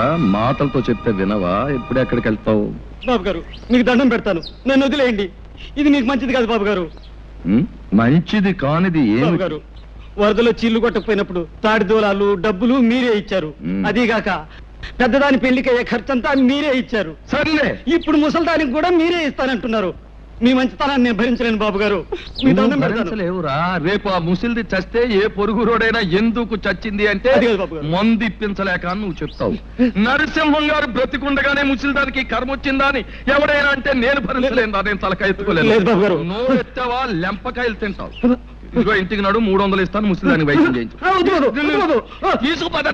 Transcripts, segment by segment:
ఏమిట్రా మాటలతో చెప్తే వినవా? ఇప్పుడు ఎక్కడికి వెళ్తావు? బాబు గారు మీకు దండం పెడతాను. నన్ను వదిలేయండి. ఇది మీకు మంచిది కాదు బాబు గారు? మంచిది కానిది బాబు ఏమి గారు వరదలో చీళ్ళు కొట్టకపోయినప్పుడు తాడి దూలాలు డబ్బులు మీరే ఇచ్చారు. అదీగాక పెద్దదాని పెళ్ళికయ్యే ఖర్చంతా మీరే ఇచ్చారు. సర్లే. ఇప్పుడు ముసల్దానికి కూడా మీరే ఇస్తానంటున్నారు. మీ మంచితనాన్ని నేను భరించలేను బాబు గారు. మీ నువ్వు దండం పెడతాను. భరించలేవురా. రేపు ఆ ముసిల్ది చస్తే ఏ పొరుగు రోడైనా ఎందుకు చచ్చింది అంటే అది కాదు బాబు గారు. మందు ఇప్పించలేక అని నువ్వు చెప్తావు. నరసింహం గారు బ్రతికుండగానే ముసిల్దానికి కర్మ వచ్చిందా అని ఎవడైనా అంటే నేను భరించలేను నేను తలకాయ ఎత్తుకోలేను. లేదు బాబు గారు. నోరు ఎత్తావా లెంపకాయలు తింటావు. ఇదిగో ఇంటికి నాడు మూడు వందలు ఇస్తాను ముసిల్దానికి వైద్యం చేయించు. ఆ, వద్దు, వద్దు, వద్దు, వద్దు. ఆ, తీసుకుపోతా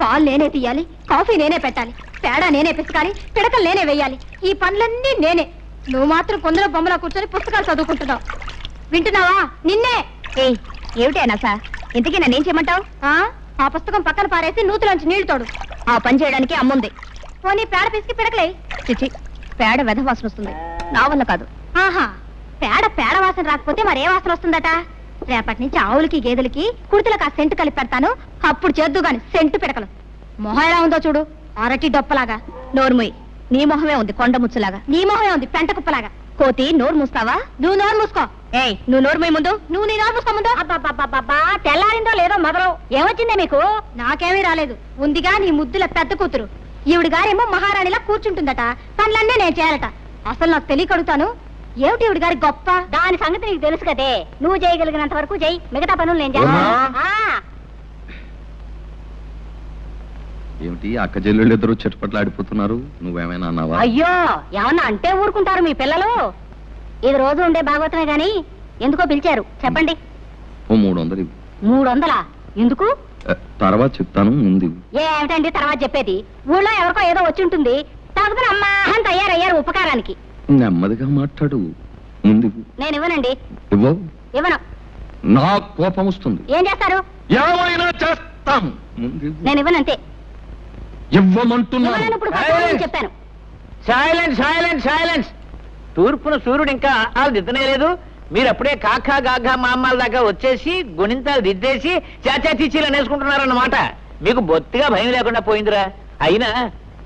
పాలు నేనే తీయాలి కాఫీ నేనే పెట్టాలి పేడ నేనే పిసకాలి పిడకలు నేనే వేయాలి. ఈ పనులన్నీ నేనే. నువ్వు మాత్రం కొందరు బొమ్మలా కూర్చొని పుస్తకాలు చదువుకుంటున్నావు. వింటున్నావా? నిన్నే. ఏయ్ ఏమిటైనా సార్ ఇంతకీ నన్నేం చేయమంటావు? ఆ? పుస్తకం పక్కన పారేసి నూతులోంచి నీళ్ళు తోడు. ఆ పని చేయడానికి అమ్ముంది. పోనీ పేడ పిసికి పిడకలే చిచి పేడ వెధ వాసన వస్తుంది. నా వల్ల కాదు. ఆహా పేడ పేడ వాసన రాకపోతే మరే వాసన వస్తుందట? రేపటి నుంచి ఆవులకి గేదెలకి కుర్తులకు ఆ సెంటు కలిపి పెడతాను. అప్పుడు చేద్దు గాని సెంటు పిడకలు. మొహం ఎలా ఉందో చూడు. అరటి డొప్పలాగా. నోరుముయ్. నీ మొహమే ఉంది కొండ ముచ్చులాగా. నీ మొహమే ఉంది పెంట కుప్పలాగా. కోతి నోరు మూస్తావా? నువ్వు నోరు మూసుకో. ఏయ్ నువ్వు నోరు మూయి ముందు. నువ్వు నీ నోరు మూసుకో ముందు. తెల్లారిందో లేదో మొదలు. ఏమొచ్చిందే మీకు నాకేమీ రాలేదు. ఉందిగా నీ ముద్దుల పెద్ద కూతురు. ఈవిడ గారేమో మహారాణిలా కూర్చుంటుందట. పనులన్నీ నేను చేయాలట. అసలు నాకు తెలియకడుగుతాను. ఏమిటి ఈవిడ గారి గొప్ప? దాని సంగతి నీకు తెలుసు కదే. నువ్వు చేయగలిగినంత వరకు చేయి. మిగతా పనులు నేను చేస్తాను ఉమా? ఆ. ఏమిటి అక్క చెల్లెళ్ళు ఇద్దరు చెట్టుపట్లు ఆడిపోతున్నారు నువ్వేమైనా అన్నావా? అయ్యో ఏమన్నా అంటే ఊరుకుంటారు మీ పిల్లలు? ఇది రోజు ఉండే భాగవతమే గాని ఎందుకో పిలిచారు. చెప్పండి. ఓ మూడు వందలు ఇవ్వు. మూడు వందలా ఎందుకు తర్వాత చెప్తాను ముందు. ఏమిటండి తర్వాత చెప్పేది? ఊళ్ళో ఎవరికో ఏదో వచ్చి ఉంటుంది. తాగుతున్న అమ్మా అని తయారయ్యారు ఉపకారానికి. నెమ్మదిగా మాట్లాడు ముందు ఇవ్వు. నేను ఇవ్వనండి. ఇవ్వవు? ఇవ్వను. నా కోపం వస్తుంది. ఏం చేస్తారు? ఏమైనా చేస్తాం. ముందు ఇవ్వు. నేను ఇవ్వనంతే ఇవ్వమంటున్నాను. ఇవ్వనని ఇప్పుడు కొత్తగా చెప్పాను. సైలెన్స్ సైలెన్స్ సైలెన్స్ తూర్పున సూర్యుడు ఇంకా ఆలు దిద్దనే లేదు. మీరు అప్పుడే కాకా గాఘా మామాల దాకా వచ్చేసి గుణింతాలు దిద్దేసి చాచా చీచీలు అనేసుకుంటున్నారన్నమాట మీకు బొత్తిగా భయం లేకుండా పోయిందిరా. అయినా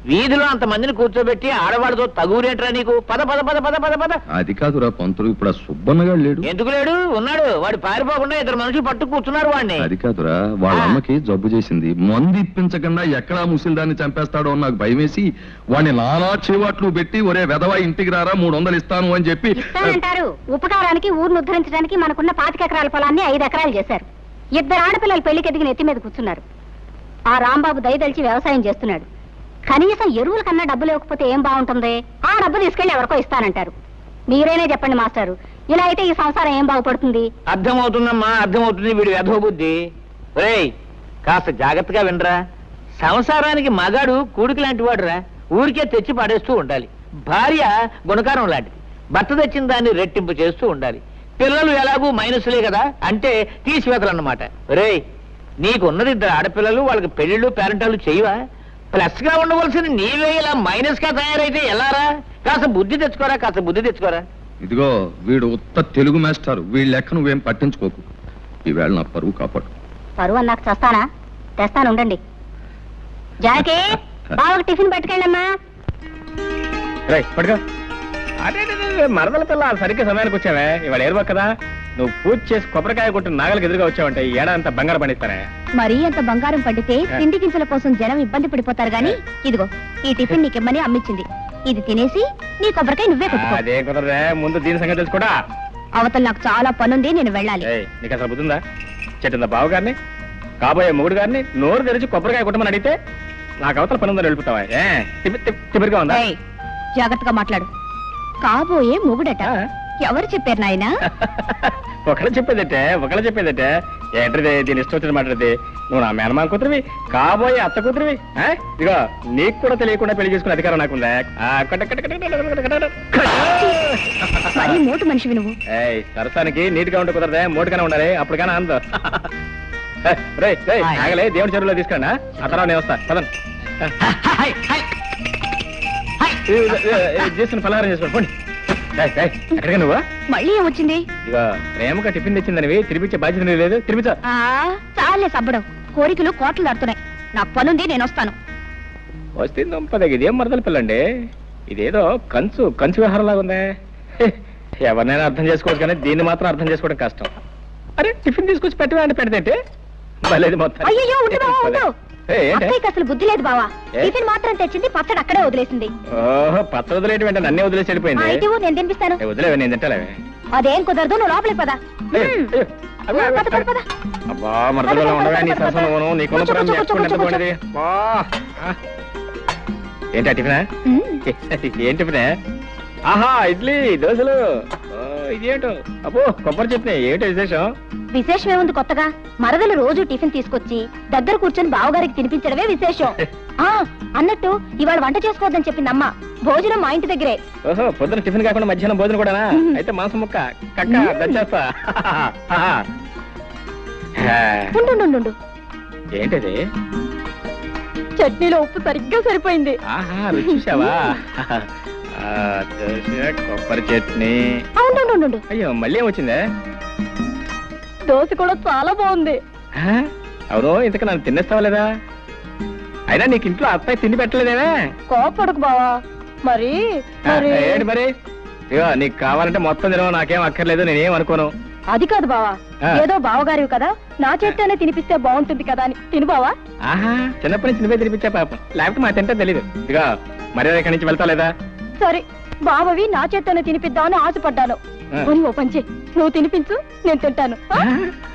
వీధిలో అంత మందిని కూర్చోబెట్టి ఆడవాడితో తగురేంట్రా నీకు? పద పద పద పద పద పద. అది కాదురా పంతులు ఇప్పుడు ఆ సుబ్బన్నగాడు లేడు. ఎందుకు లేడు? ఉన్నాడు. వాడు పారిపోకుండా ఇద్దరు మనుషులు పట్టు కూర్చున్నారు వాడిని. అది కాదురా వాళ్ళ. అమ్మకి జబ్బు చేసింది. మందు ఇప్పించకుండా ఎక్కడా ముసిల్దాన్ని చంపేస్తాడో అని నాకు భయం వేసి వాడిని నానా చేవాట్లు పెట్టి ఒరే వెధవా ఇంటికి రారా మూడు వందలు ఇస్తాను అని చెప్పి ఇస్తానంటారు. ఉపకారానికి ఊరిని ఉద్ధరించడానికి మనకున్న పాతిక ఎకరాల పొలాన్ని ఐదు ఎకరాలు చేశారు. ఇద్దరు ఆడపిల్లలు పెళ్ళికి ఎదిగిన ఎత్తి మీద కూర్చున్నారు. ఆ రాంబాబు దయదలిచి వ్యవసాయం చేస్తున్నాడు. కనీసం ఎరువుల కన్నా డబ్బు లేకపోతే ఏం బాగుంటుంది? ఆ డబ్బు తీసుకెళ్ళి ఎవరికో ఇస్తానంటారు. మీరేనే చెప్పండి మాస్టారు. ఇలా అయితే ఈ సంసారం ఏం బాగుపడుతుంది? అర్థమవుతుందమ్మా అర్థమవుతుంది వీడి వ్యధోబుద్ధి కాస్త జాగ్రత్తగా వినరా. సంసారానికి మగాడు కూడికి లాంటి వాడురా. ఊరికే తెచ్చి పడేస్తూ ఉండాలి. భార్య గుణకారం లాంటిది. భర్త తెచ్చిన దాన్ని రెట్టింపు చేస్తూ ఉండాలి. పిల్లలు ఎలాగూ మైనస్లే కదా అంటే తీసివేతలన్నమాట. రేయ్ నీకున్నది ఇద్దరు ఆడపిల్లలు వాళ్ళకి పెళ్ళిళ్ళు పేరెంటాలు చేయవా? ప్లస్గా ఉండవలసిన నీవే ఇలా మైనస్గా తయారైతే ఎలారా? కాస్త బుద్ధి తెచ్చుకోరా కాస్త బుద్ధి తెచ్చుకోరా? ఇదిగో వీడు ఉత్త తెలుగు మాస్టర్. వీళ్ళ లెక్క నువ్వేం పట్టించుకోకు. ఈవేళ నా పరువు కాపాడు. పరువు అన్నాక చేస్తానా? తెస్తాను ఉండండి. జానకి బావకు టిఫిన్ పట్టుకెళ్ళమ్మా. పడుకో అదే మరదల పిల్ల సరిగ్గా సమయానికి వచ్చావే. ఇవాళ ఏరువా కదా? నువ్వు పూజ చేసి కొబ్బరికాయ కొట్టు నాగలికి ఎదురుగా వచ్చావంటే ఈ ఏడా అంతా బంగారం పండిస్తానే. మరీ అంత బంగారం పడితే తిండి గింజల కోసం జనం ఇబ్బంది పడిపోతారు గాని ఇదిగో ఈ టిఫిన్ నీకిమ్మని అమ్మిచ్చింది. ఇది తినేసి నీ కొబ్బరికాయ నువ్వే కొట్టుకో. అదే కుదరదే ముందు దీని సంగతి తెలుసుకోడా? అవతల నాకు చాలా పనుంది నేను వెళ్ళాలి. ఏయ్, నీకు అసలు బుద్ధిందా? చెట్టుందా బావ గారిని కాబోయే మొగుడు గారిని నోరు తెరిచి కొబ్బరికాయ కొట్టమని అడిగితే నాకు అవతల పని ఉందని వెళ్ళిపోతావా? ఏ తిప్పి- తిప్పి- తిప్పిరిగా ఉందా ఏయ్, జాగ్రత్తగా మాట్లాడు. కాబోయే మొగుడట. ఆ. ఎవరు చెప్పారు నాయన ఒకళ్ళు చెప్పేదట్టే ఒకళ్ళు చెప్పేదట్టే ఏంటది దీని ఇష్టం వచ్చిన మాటది నువ్వు నా మేనమా కూతురివి కాబోయే అత్త కూతురివి ఇగో నీకు కూడా తెలియకుండా పెళ్ళి చేసుకునే అధికారం నాకుందా ఆ, మోటు నువ్వు ఏయ్ నీట్గా ఉంటే కుదరదే మోటుగానే ఉండాలి అప్పుడు కానీ ఆనందం రే రే ఆగలే దేవుడి చెరువులో తీసుకురా ఆ తర్వాత నేను వస్తా పదం చేసిన చేసుకుని ఫలహారం చేసుకోండి పోండి ఎక్కడికి నువ్వు? మళ్ళీ ఏమొచ్చింది ఇక ప్రేమగా టిఫిన్ తెచ్చిందనివి తినిపించే బాధ్యత నీకు లేదు. తినిపించా. ఆ చాలే సబ్బడం. కోరికలు కోట్లు దాడుతున్నాయి నాకు పనుంది నేను వస్తాను. వస్తే దుంపదగి ఇదేం మరదల పిల్లండి? ఇదేదో కంచు కంచు వ్యవహారం లాగా ఉందే. ఎవరినైనా అర్థం చేసుకోవచ్చు కానీ దీన్ని మాత్రం అర్థం చేసుకోవడం కష్టం. అరే టిఫిన్ తీసుకొచ్చి పెట్టవే అంటే పెడితే భలేదు మొత్తం. ఏంటి? అత్తయ్యకి అసలు బుద్ధి లేదు బావా. ఏ? టిఫిన్ మాత్రం తెచ్చింది పచ్చడి అక్కడే వదిలేసింది. ఓహో పచ్చ వదిలేటి వెంట నన్నే వదిలేసి ఆ, వెళ్ళిపోయింది ఇటు ఇవ్వు, నేను తినిపిస్తాను. ఏ, వదిలేవే నేను తింటాలేవే అదేం కుదరదు నువ్వు లోపలికి పదా. ఏ, ఏ, అబ్బా, అబ్బా, పద, పద, పద. అబ్బా మరదలో ఉండవే నీ సరసన పోను నీ కొన కూర్చో, కూర్చో, ఎంత కూర్చో, బాగుండేది అబ్బా, ఆ. ఏంటి ఆ టిఫినా? ఏం టిఫినే? ఆహా ఇడ్లీ దోశలు. ఓ, ఇదేంటో? అబ్బో కొబ్బరి చట్నీ ఏమిటో విశేషం? విశేషం ఏముంది కొత్తగా? మరదలు రోజు టిఫిన్ తీసుకొచ్చి దగ్గర కూర్చొని బావగారికి తినిపించడమే విశేషం. ఆ అన్నట్టు ఇవాళ వంట చేసుకోవద్దని చెప్పింది అమ్మ. భోజనం మా ఇంటి దగ్గరే. ఓహో పొద్దున టిఫిన్ కాకుండా మధ్యాహ్నం భోజనం కూడానా? మ్మ్. అయితే మాంసం ముక్క కక్క. ఉండు ఏంటిది? చట్నీలో ఉప్పు సరిగ్గా సరిపోయింది. ఆహా కొబ్బరి చట్నీ. అయ్యో మళ్ళీ ఏం వచ్చిందే దోశ కూడా చాలా బాగుంది? అవును ఇంతకు నన్ను తినేస్తావా లేదా? అయినా నీకు ఇంట్లో అత్తాయి తిండి పెట్టలేదేమే? కోపడకు బావా. మరి ఏంటి మరి? ఇగో నీకు కావాలంటే మొత్తం తినవు నాకేం అక్కర్లేదు నేనేం అనుకోను. అది కాదు బావా. ఆ. ఏదో బావగారివి కదా నా చేత్తోనే తినిపిస్తే బాగుంటుంది కదా అని. తిను బావా. ఆహా చిన్నప్పటి నుంచి నువ్వే తినిపించా పాపం. లేకపోతే మా తింటే తెలీదు. ఇక మర్యాద ఇక్కడి నుంచి వెళ్తావు లేదా? సరే బావవి నా చేత్తోనే తినిపిద్దామని ఆశపడ్డాను. పోనీ ఓ పంచి నువ్వు తినిపించు నేను తింటాను. ఆ?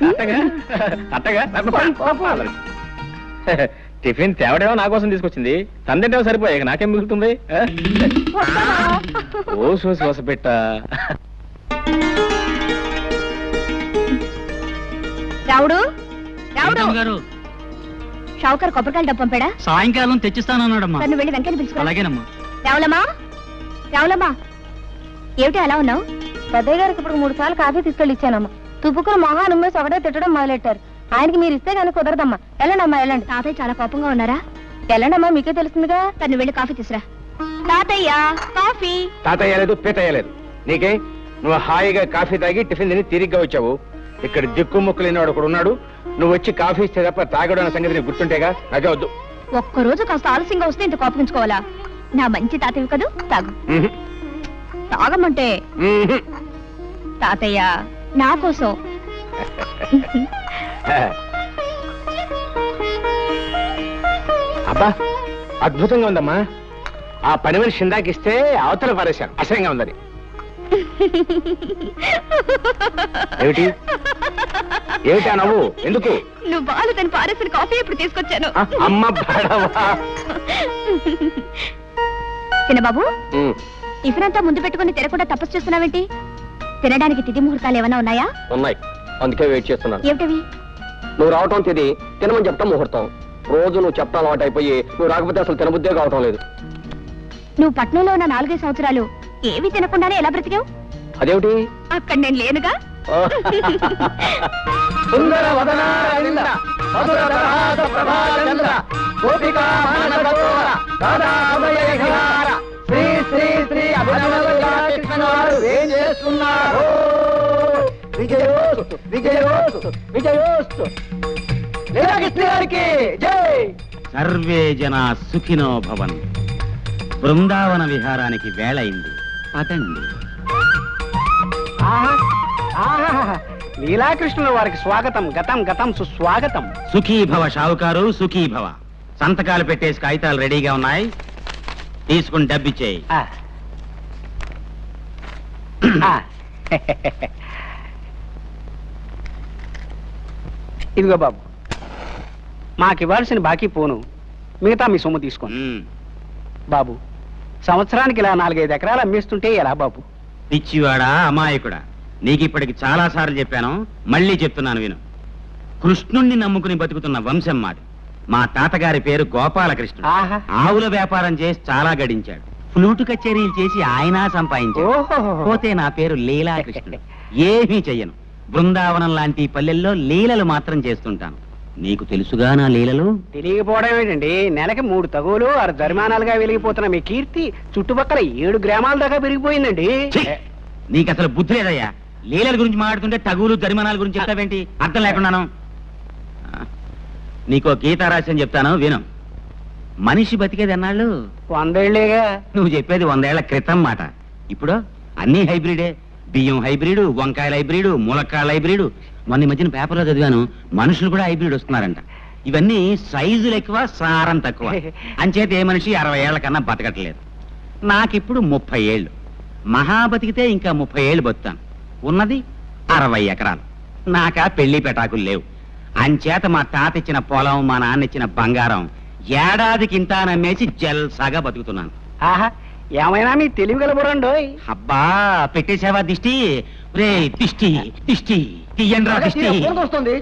అట్టగా అట్టగా నాకు పా- పా- పా- టిఫిన్ తేవడేమో నా కోసం తీసుకొచ్చింది. తందంటేమో సరిపోయాయి ఇక నాకేం మిగులుతుంది? ఆ? ఓ సోసి వస పెట్ట. రావుడు? రావుడు? ఏంటమ్మ గారు. షావుకర్ కొబ్బరికాయలు డబ్బు పంపాడా? సాయంకాలం తెచ్చిస్తానన్నాడమ్మా నువ్వు వెళ్ళి వెంకని అలాగేనమ్మా. రావులమ్మా? రావులమ్మా? ఏమిటి అలా ఉన్నావు? పెద్దయ్య గారికి ఇప్పుడు మూడు సార్లు కాఫీ తీసుకెళ్ళి ఇచ్చానమ్మా. తుప్పుకుని మొహాలు ఉమ్మేసి ఒకటే తిట్టడం మొదలెట్టారు. ఆయనకి మీరు ఇస్తే కానీ కుదరదమ్మా. వెళ్ళండి అమ్మా వెళ్ళండి. తాతయ్య చాలా కోపంగా ఉన్నారా? వెళ్ళండి అమ్మా మీకే తెలుస్తుందిగా? తను వెళ్ళి కాఫీ తీసురా. తాతయ్య కాఫీ. తాతయ్య లేదు పీతయ్య లేదు. నీకే నువ్వు హాయిగా కాఫీ తాగి టిఫిన్ తిని తిరిగ్గా వచ్చావు. ఇక్కడ దిక్కు ముక్కు లేనివాడు ఒకడు ఉన్నాడు. నువ్వు వచ్చి కాఫీ ఇస్తే తప్ప తాగడం అనే సంగతి నీకు గుర్తుంటేగా? నాకే వద్దు. ఒక్క రోజు కాస్త ఆలస్యంగా వస్తే ఇంత కోపగించుకోవాలా? నా మంచి తాతయ్య కదూ? తాగు. తాగమంటే. తాతయ్య నా కోసం. అబ్బా అద్భుతంగా ఉందమ్మా. ఆ పని మనిషి ఇందాకిస్తే అవతల పారేశాను అసహ్యంగా ఉందని. ఏమిటి? ఏమిటా నవ్వు? ఎందుకు? నువ్వు బాలు తను పారేసిన కాఫీ ఇప్పుడు తీసుకొచ్చాను? అమ్మ. చిన్నబాబు ఉమ్, టిఫిన్ అంతా ముందు పెట్టుకుని తినకుండా తపస్సు చేస్తున్నావేంటి? తినడానికి తిథి ముహూర్తాలు ఏమైనా ఉన్నాయా? ఉన్నాయి. అందుకే వెయిట్ చేస్తున్నాను. ఏమిటవి? నువ్వు రావటం తిది తినమని చెప్తాం ముహూర్తం. రోజు నువ్వు చెప్తా అలవాటు అయిపోయి నువ్వు రాకపోతే అసలు తినబుద్దే కావటం లేదు. నువ్వు పట్నంలో ఉన్న నాలుగైదు సంవత్సరాలు ఏవి తినకుండానే ఎలా బ్రతికావు? అదేమిటి? అక్కడ నేను లేనుగా? సుందర మధుర ప్రభాచంద్ర, గోపికా విహార, శ్రీ అభినవ కృష్ణ వారు ఏం చేస్తున్నారు? విజయోస్తు విజయోస్తు విజయోస్తు. లీలాకృష్ణ గారికి జై! సర్వే జనా సుఖినో భవన్. బృందావన విహారానికి వేళయింది. పదండి. లీలాకృష్ణుల వారికి స్వాగతం గతం గతం సుస్వాగతం. సుఖీ భవ షావుకారు సుఖీ భవ. సంతకాలు పెట్టేసి కాగితాలు రెడీగా ఉన్నాయి. తీసుకుని డబ్బిచ్చేయి. ఇదిగో బాబు మాకు ఇవ్వాల్సిన బాకీ పోను. మిగతా మీ సొమ్ము తీసుకోండి. బాబు సంవత్సరానికి ఇలా నాలుగైదు ఎకరాలు అమ్మేస్తుంటే ఎలా బాబు? పిచ్చివాడా అమాయకుడా. నీకు ఇప్పటికి చాలా సార్లు చెప్పాను మళ్ళీ చెప్తున్నాను విను. కృష్ణుణ్ణి నమ్ముకుని బతుకుతున్న వంశం మాది. మా తాతగారి పేరు గోపాలకృష్ణుడు. ఆహా. ఆవుల వ్యాపారం చేసి చాలా గడించాడు. ఫ్లూటు కచేరీలు చేసి ఆయన సంపాదించాడు. ఓహో. పోతే నా పేరు లీలాకృష్ణుడు. ఏమీ చెయ్యను. బృందావనం లాంటి పల్లెల్లో లీలలు మాత్రం చేస్తుంటాను. నీకు తెలుసుగా నా లీలలు? తెలియకపోవడం ఏంటండి? నెలకి మూడు తగులు ఆరు జరిమానాలుగా వెలిగిపోతున్న మీ కీర్తి చుట్టుపక్కల ఏడు గ్రామాల దాకా పెరిగిపోయిందండి. ఛీ! నీకు అసలు బుద్ధి లేదయ్యా. లీలల గురించి మాట్లాడుతుంటే తగులు జరిమానాల గురించి చెప్తావేంటి అర్థం లేకున్నాను ఆ, నీకో గీత రాసి చెప్తాను విను. మనిషి బతికేది అన్నాళ్ళు వందేళ్ళేగా నువ్వు చెప్పేది వందేళ్ళ క్రితం మాట. ఇప్పుడు అన్ని హైబ్రిడే. బియ్యం హైబ్రిడ్ వంకాయల హైబ్రిడ్ ములక్కాయల హైబ్రిడ్. మొన్న మధ్యన పేపర్లో చదివాను మనుషులు కూడా హైబ్రిడ్ వస్తున్నారంట. ఇవన్నీ సైజులు ఎక్కువ సారం తక్కువ. అంచేత ఏ మనిషి అరవై ఏళ్ళ కన్నా బతకట్లేదు. నాకిప్పుడు ముప్పై ఏళ్ళు. మహా బతికితే ఇంకా ముప్పై ఏళ్ళు బతుకుతాను. ఉన్నది అరవై ఎకరాలు. నాకా పెళ్ళి పెటాకులు లేవు. అంచేత మా తాత ఇచ్చిన పొలం మా నాన్న ఇచ్చిన బంగారం ఏడాదికి ఇంత నమ్మేసి జల్సాగా బతుకుతున్నాను. ఆహా ఏమైనా మీ తెలివి గలబురండోయ్ అబ్బా పెట్టేసావా దిష్టి? రే దిష్టి దిష్టి తీయండ్రా దిష్టి. వస్తుంది.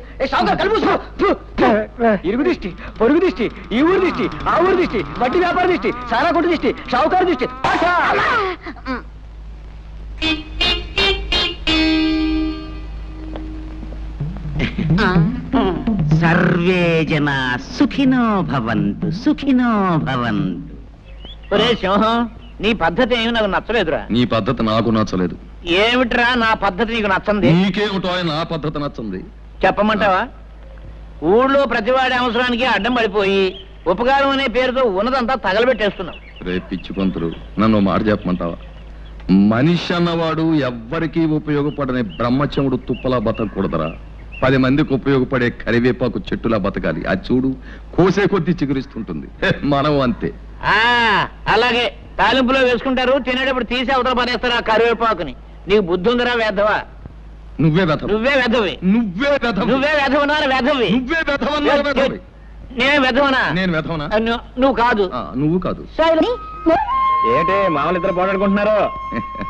ఇరుగు దిష్టి పొరుగు దిష్టి ఈ ఊరు దిష్టి ఆ ఊరు దిష్టి వడ్డీ వ్యాపార దిష్టి సారా కొట్టు దిష్టి షావుకారు దిష్టి. సర్వే జన సుఖినో భవంతు సుఖినో భవంతు. ఒరే సింహం నీ పద్ధతి ఏమి నాకు నచ్చలేదురా. నీ పద్ధతి నాకు నచ్చలేదు. ఏమిట్రా నా పద్ధతి నీకు నచ్చంది? నీకేమిటో నా పద్ధతి నచ్చింది? చెప్పమంటావా? ఊళ్ళో ప్రతివాడి అవసరానికి అడ్డం పడిపోయి ఉపకారం అనే పేరుతో ఉన్నదంతా తగలబెట్టేస్తున్నావు. రే పిచ్చి పంతులు నన్ను మాట చెప్పమంటావా? మనిషి అన్నవాడు ఎవ్వరికీ ఉపయోగపడని బ్రహ్మచముడు తుప్పలా బతకూడదరా. పది మందికి ఉపయోగపడే కరివేపాకు చెట్టులా బతకాలి. అది చూడు కోసే కొద్దీ చిగురిస్తుంటుంది. మనం అంతే. ఆ అలాగే తాలింపులో వేసుకుంటారు తినేటప్పుడు తీసి అవతల పడేస్తారు ఆ కరివేపాకుని. నీకు బుద్ధి ఉందిరా వేధవా? నువ్వే వెధవ. నువ్వే వెధవి. నువ్వే వెధవ. నువ్వే వెధవనా వెధవి. నువ్వే వెధవన్నా వెధవి. నేనే వెధవనా? నేను వెధవనా? నువ్వు కాదు. ఆ, నువ్వు కాదు. ఏంటి మామూలు ఇద్దరు పోటాడుకుంటున్నారు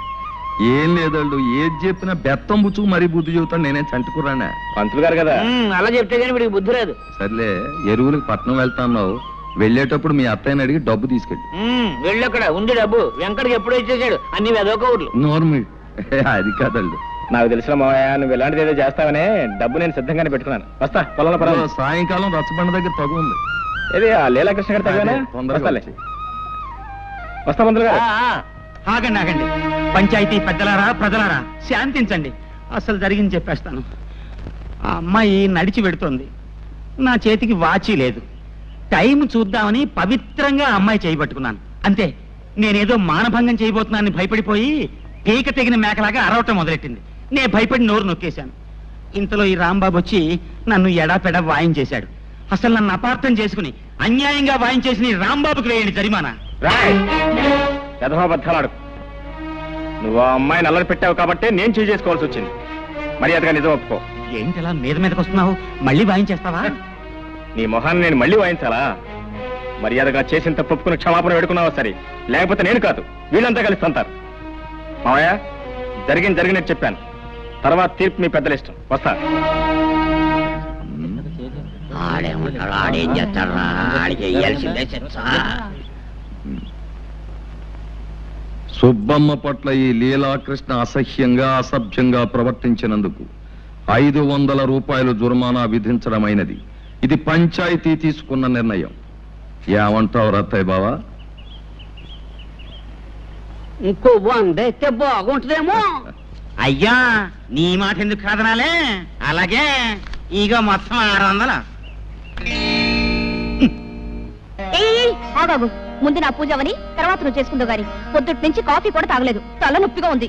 ఏం లేదండు ఏది చెప్పినా బెత్తం బుచ్చుకు మరీ బుద్ధి చెబుతాను నేనేం చంటుకురానా పంతులు గారు కదా? ఉమ్, అలా చెప్తే కానీ వీడికి బుద్ధి లేదు సర్లే ఎరువులకు పట్నం వెళ్తాన్నావు. వెళ్ళేటప్పుడు మీ అత్తయ్యని అడిగి డబ్బు తీసుకెళ్ళి. ఉమ్, వెళ్ళక్కడ ఉంది డబ్బు. వెంకటకి ఎప్పుడో ఇచ్చేసాడు అన్ని వెదవ ఊర్లు. నోర్మి అది కాదండు నాకు తెలిసిన మావయ్య నువ్వు ఇలాంటిది ఏదో చేస్తావనే డబ్బు నేను సిద్ధంగానే పెట్టుకున్నాను. వస్తా పొలంలో పర్వాలేదు సాయంకాలం రచ్చబండ దగ్గర తగు ఉంది ఏది ఆ లీలాకృష్ణ గారు తగ్గనా అదే, తొందరగా వస్తాలే. వచ్చేయ్. వస్తా పంతులు గారు. ఆ, ఆ. ఆగండి ఆగండి. పంచాయతీ పెద్దలారా ప్రజలారా శాంతించండి. అసలు జరిగింది చెప్పేస్తాను. ఆ అమ్మాయి నడిచి పెడుతోంది నా చేతికి వాచి లేదు. టైం చూద్దామని పవిత్రంగా అమ్మాయి చేయబట్టుకున్నాను అంతే నేనేదో మానభంగం చేయబోతున్నానని భయపడిపోయి పీక తెగిన మేకలాగా అరవటం మొదలెట్టింది. నే భయపడి నోరు నొక్కేశాను. ఇంతలో ఈ రాంబాబు వచ్చి నన్ను ఎడాపెడా వాయించేశాడు అసలు నన్ను అపార్థం చేసుకుని అన్యాయంగా వాయించేసిన ఈ రాంబాబుకి వేయండి జరిమానా. రాయ్! యథాబద్ధాలు నువ్వు ఆ అమ్మాయిని అల్లరి పెట్టావు కాబట్టి నేను చేయి చేసుకోవాల్సి వచ్చింది. మర్యాదగా నిజం ఒప్పుకో. ఏంటి మీద మీదకి వస్తున్నావు? మళ్ళీ వాయించేస్తావా? నీ మొహాన్ని నేను మళ్ళీ వాయించాలా? మర్యాదగా చేసిన తప్పు ఒప్పుకుని క్షమాపణ పెడుకున్నావా సరే. లేకపోతే నేను కాదు వీళ్ళంతా కలిసి తంతారు. మావయ్య జరిగింది జరిగినట్టు చెప్పాను. తర్వాత తీర్పు మీ పెద్దల ఇష్టం. వస్తా. ఆడేమంటాడు? ఆడేం చేస్తాడు ఆడికి వేయాల్సిందే సుబ్బమ్మ పట్ల ఈ లీలాకృష్ణ అసహ్యంగా అసభ్యంగా ప్రవర్తించినందుకు ఐదు వందల రూపాయలు జుర్మానా విధించడమైనది. ఇది పంచాయతీ తీసుకున్న నిర్ణయం. ఏమంటావు రత్తయ్య బావా? ఇంకో వంద అయితే బాగుంటుందేమో. అయ్యా నీ మాట ఎందుకు కాదనాలే? అలాగే ఇక మొత్తం ఆరు వందలు. ముందు నా పూజ అవని తర్వాత నువ్వు చేసుకుందో గాని. పొద్దుటి నుంచి కాఫీ కూడా తాగలేదు. తల నొప్పిగా ఉంది.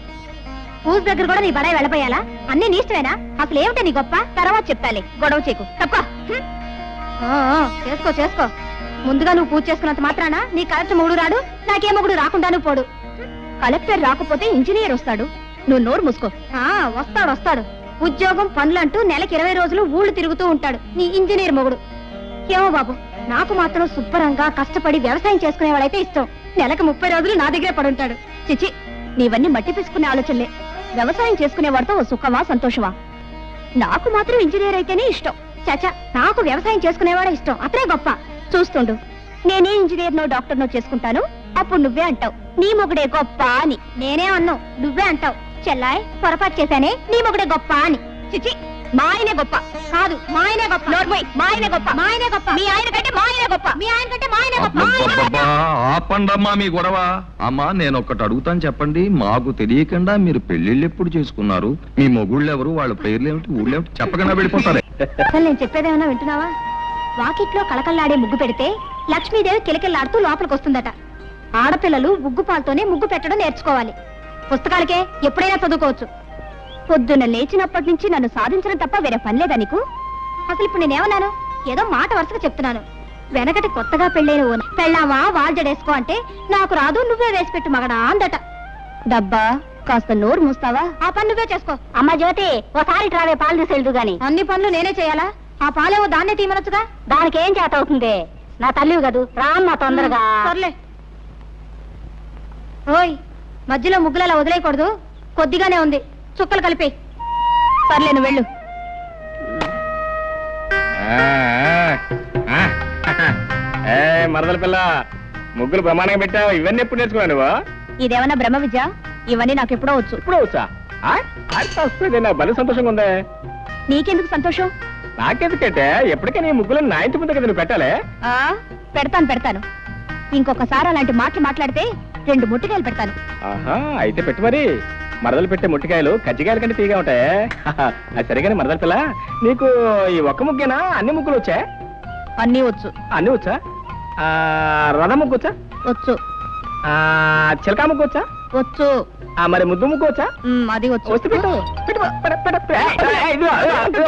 పూజ దగ్గర కూడా నీ బడాయి వెళ్ళపోయాలా అన్ని నీ ఇష్టమేనా? అసలు ఏమిటా నీ గొప్ప? తర్వాత చెప్తాలే. గొడవ చేకు తక్కువ. చేసుకో చేసుకో. ముందుగా నువ్వు పూజ చేసుకున్నంత మాత్రాన? నీ కలెక్టర్ మొగుడు రాడు? నాకే మొగుడు రాకుండాను పోడు. కలెక్టర్ రాకపోతే ఇంజనీర్ వస్తాడు. నువ్వు నోరు మూసుకో. ఆ వస్తాడు వస్తాడు. ఉద్యోగం పనులంటూ నెలకి ఇరవై రోజులు ఊళ్ళు తిరుగుతూ ఉంటాడు. నీ ఇంజనీర్ మొగుడు. ఏమో బాబు. నాకు మాత్రం శుభ్రంగా కష్టపడి వ్యవసాయం చేసుకునేవాడైతే ఇష్టం. నెలకు ముప్పై రోజులు నా దగ్గరే పడుంటాడు చిచి నీవన్నీ మట్టి పిసుకునే ఆలోచనలే. వ్యవసాయం చేసుకునేవాడితో ఓ సుఖమా సంతోషమా? నాకు మాత్రం ఇంజనీర్ అయితేనే ఇష్టం. చాచా నాకు వ్యవసాయం చేసుకునేవాడే ఇష్టం. అతనే గొప్ప. చూస్తుండు. నేనే ఇంజనీర్నో డాక్టర్నో చేసుకుంటాను. అప్పుడు నువ్వే అంటావు. నీ మొగుడే గొప్ప అని. నేనే అన్నావు నువ్వే అంటావు. చెల్లాయ్ పొరపాటు చేశానే నీ మొగుడే గొప్ప అని. చిచి మా ఆయనే గొప్ప. కాదు మా ఆయనే గొప్ప. నోర్మోయ్ మా ఆయనే గొప్ప. మా ఆయనే గొప్ప. మీ ఆయన కంటే మా ఆయనే గొప్ప. మీ ఆయన కంటే మా ఆయనే గొప్ప. అబ్బబ్బబ్బా, ఆపండమ్మా మీ గొడవ. అమ్మా నేను ఒక్కటి అడుగుతాను చెప్పండి. మాకు తెలియకుండా మీరు పెళ్ళిళ్ళు ఎప్పుడు చేసుకున్నారు? మీ మొగుళ్ళు ఎవరు వాళ్ళ పేర్లు ఏమిటి? ఊళ్ళేమిటి చెప్పకుండా వెళ్ళిపోతారే. అసలు నేను చెప్పేదేమన్నా వింటున్నావా? వాకిట్లో కళకళలాడే ముగ్గు పెడితే లక్ష్మీదేవి కిలకిల్లాడుతూ లోపలికి వస్తుందట ఆడపిల్లలు ముగ్గు పాలతోనే ముగ్గు పెట్టడం నేర్చుకోవాలి. పుస్తకాలకే ఎప్పుడైనా చదువుకోవచ్చు. పొద్దున్న లేచినప్పటి నుంచి నన్ను సాధించడం తప్ప వేరే పని లేదా నీకు? అసలు ఇప్పుడు నేనేమన్నాను? ఏదో మాట వరుసగా చెప్తున్నాను. వెనకటి కొత్తగా పెళ్ళైన ఓ పెళ్ళావా వాల్జడేసుకో అంటే నాకు రాదు నువ్వే వేసి పెట్టు మగడా అందట. డబ్బా కాస్త నోరు మూస్తావా? ఆ పని నువ్వే చేసుకో. అమ్మ జ్యోతి ఓసారి ట్రావే పాలు తీసేదు గాని. అన్ని పనులు నేనే చేయాలా? ఆ పాలేవో దాన్నే తీమనొచ్చుగా దానికి ఏం చేత అవుతుంది? నా తల్లివి కదూ? రామ్మా తొందరగా. సర్లే. ఓయ్ మధ్యలో ముగ్గులలా వదిలేయకూడదు. కొద్దిగానే ఉంది. చుక్కలు కలిపి. సర్లే నువ్వు వెళ్ళు. మరదల పిల్ల ముగ్గులు ప్రమాణంగా పెట్టావు. ఇవన్నీ ఎప్పుడు నేర్చుకున్నావు నువ్వు? ఇదేమన్నా బ్రహ్మ విద్య? ఇవన్నీ నాకు ఎప్పుడో వచ్చు. ఇప్పుడు వచ్చా? భలే సంతోషంగా ఉంది. నీకెందుకు సంతోషం? నాకెందుకంటే ఎప్పటికీ నీ ముగ్గులు నా ఇంటి ముందు కదా నువ్వు పెట్టాలి? ఆ పెడతాను పెడతాను. ఇంకొకసారి అలాంటి మాటలు మాట్లాడితే రెండు ముట్టికాయలు పెడతాను. ఆహా అయితే పెట్టు మరి. మరదలు పెట్టే ముట్టికాయలు కజ్జికాయల కంటే తీగా ఉంటాయి? అది సరిగానే మరదల పిల్ల. నీకు ఈ ఒక్క ముగ్గేనా? అన్ని ముగ్గులు వచ్చా? అన్నీ వచ్చు. అన్ని వచ్చా? రథ ముగ్గు వచ్చా? వచ్చు. ఆ, చిలకా ముగ్గు వచ్చా? వచ్చు. మరి ముద్దు ముగ్గు వచ్చా? అది వచ్చు. వస్తే పెట్టు. పెట్టు.